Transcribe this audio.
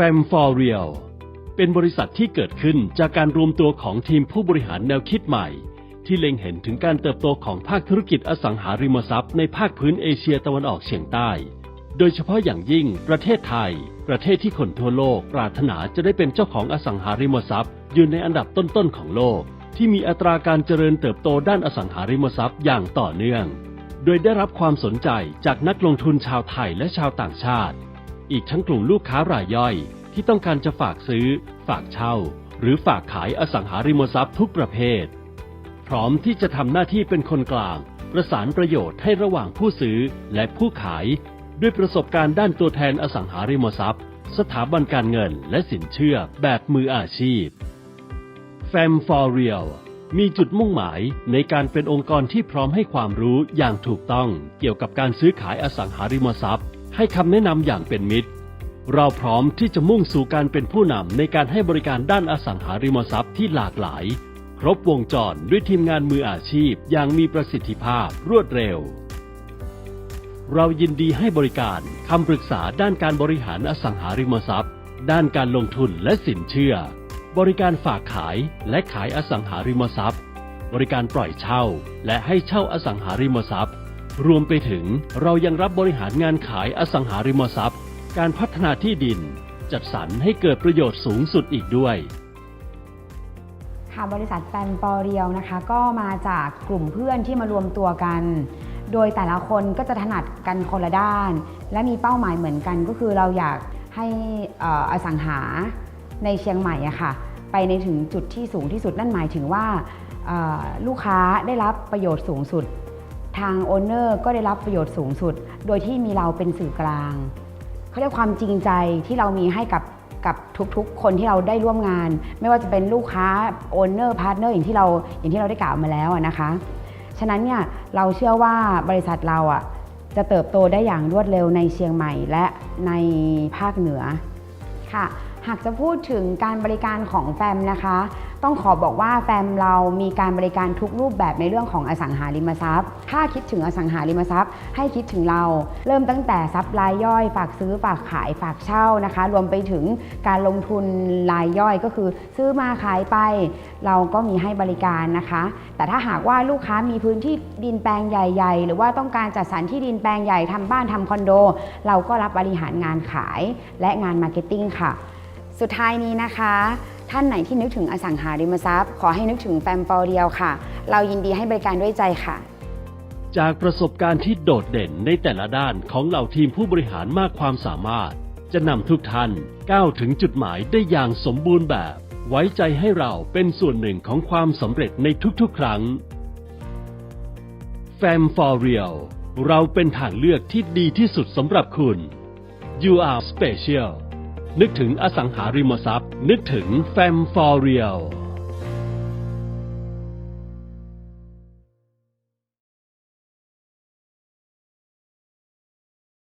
f a m for Real เป็นบริษัทที่เกิดขึ้นจากการรวมตัวของทีมผู้บริหารแนวคิดใหม่ ที่เล็งเห็นถึงการเติบโตของภาคธุรกิจอสังหาริมทรัพย์ในภาคพื้นเอเชียตะวันออกเฉียงใต้ โดยเฉพาะอย่างยิ่งประเทศไทย ประเทศที่คนทั่วโลกปรารถนาจะได้เป็นเจ้าของอสังหาริมทรัพย์ อยู่ในอันดับต้นๆของโลก ที่มีอัตราการเจริญเติบโตด้านอสังหาริมทรัพย์อย่างต่อเนื่อง โดยได้รับความสนใจจากนักลงทุนชาวไทยและชาวต่างชาติ อีกทั้งกลุ่มลูกค้ารายย่อย ที่ต้องการจะฝากซื้อ ฝากเช่า หรือฝากขายอสังหาริมทรัพย์ทุกประเภท พร้อมที่จะทำหน้าที่เป็นคนกลาง ประสานประโยชน์ให้ระหว่างผู้ซื้อและผู้ขาย ด้วยประสบการณ์ด้านตัวแทนอสังหาริมทรัพย์ สถาบันการเงินและสินเชื่อแบบมืออาชีพ f a m for Real มีจุดมุ่งหมายในการเป็นองค์กรที่พร้อมให้ความรู้อย่างถูกต้องเกี่ยวกับการซื้อขายอสังหาริมทรัพย์ ให้คำแนะนำอย่างเป็นมิตร เราพร้อมที่จะมุ่งสู่การเป็นผู้นำในการให้บริการด้านอสังหาริมทรัพย์ที่หลากหลาย ครบวงจรด้วยทีมงานมืออาชีพอย่างมีประสิทธิภาพรวดเร็ว เรายินดีให้บริการคำปรึกษาด้านการบริหารอสังหาริมทรัพย์ ด้านการลงทุนและสินเชื่อ บริการฝากขายและขายอสังหาริมทรัพย์ บริการปล่อยเช่า และให้เช่าอสังหาริมทรัพย์ รวมไปถึงเรายังรับบริหารงานขายอสังหาริมทรัพย์ การพัฒนาที่ดิน จัดสรรให้เกิดประโยชน์สูงสุดอีกด้วยค่ะบริษัทแฟมปอเรียวนะคะ ก็มาจากกลุ่มเพื่อนที่มารวมตัวกัน โดยแต่ละคนก็จะถนัดกันคนละด้าน และมีเป้าหมายเหมือนกันก็คือเราอยากให้อออสังหาในเชียงใหม่อะค่ะ ไปในถึงจุดที่สูงที่สุดนั่นหมายถึงว่าลูกค้าได้รับประโยชน์สูงสุด ทางโอนเนอร์ก็ได้รับประโยชน์สูงสุด โดยที่มีเราเป็นสื่อกลาง เขาเรียกความจริงใจที่เรามีให้กับกับทุกๆ คนที่เราได้ร่วมงาน ไม่ว่าจะเป็นลูกค้าโอนเนอร์พาร์ทเนอร์อย่างที่เราอย่างที่เราได้กล่าวมาแล้วนะคะ ฉะนั้นเนี่ยเราเชื่อว่าบริษัทเราอะจะเติบโตได้อย่างรวดเร็วในเชียงใหม่และในภาคเหนือค่ะ หากจะพูดถึงการบริการของแฟมนะคะ ต้องขอบอกว่าแฟมเรามีการบริการทุกรูปแบบในเรื่องของอสังหาริมทรัพย์ ถ้าคิดถึงอสังหาริมทรัพย์ ให้คิดถึงเรา เริ่มตั้งแต่ทรัพย์รายย่อย ฝากซื้อฝากขายฝากเช่านะคะ รวมไปถึงการลงทุนรายย่อยก็คือ ซื้อมาขายไป เราก็มีให้บริการนะคะ แต่ถ้าหากว่าลูกค้ามีพื้นที่ดินแปลงใหญ่ๆ หรือว่าต้องการจัดสรรที่ดินแปลงใหญ่ทำบ้านทำคอนโด เราก็รับบริหารงานขายและงานมาร์เก็ตติ้งค่ะ สุดท้ายนี้นะคะ ท่านไหนที่นึกถึงอสังหาริมทรัพย์ ขอให้นึกถึงแฟมปอเรียวค่ะ เรายินดีให้บริการด้วยใจค่ะ จากประสบการณ์ที่โดดเด่นในแต่ละด้านของเหล่าทีมผู้บริหารมากความสามารถ จะนำทุกท่านก้าวถึงจุดหมายได้อย่างสมบูรณ์แบบ ไว้ใจให้เราเป็นส่วนหนึ่งของความสำเร็จในทุกๆ ครั้ง Fam for Real เราเป็นทางเลือกที่ดีที่สุดสำหรับคุณ You are special นึกถึงอสังหาริมทรัพย์ นึกถึง Fam for Real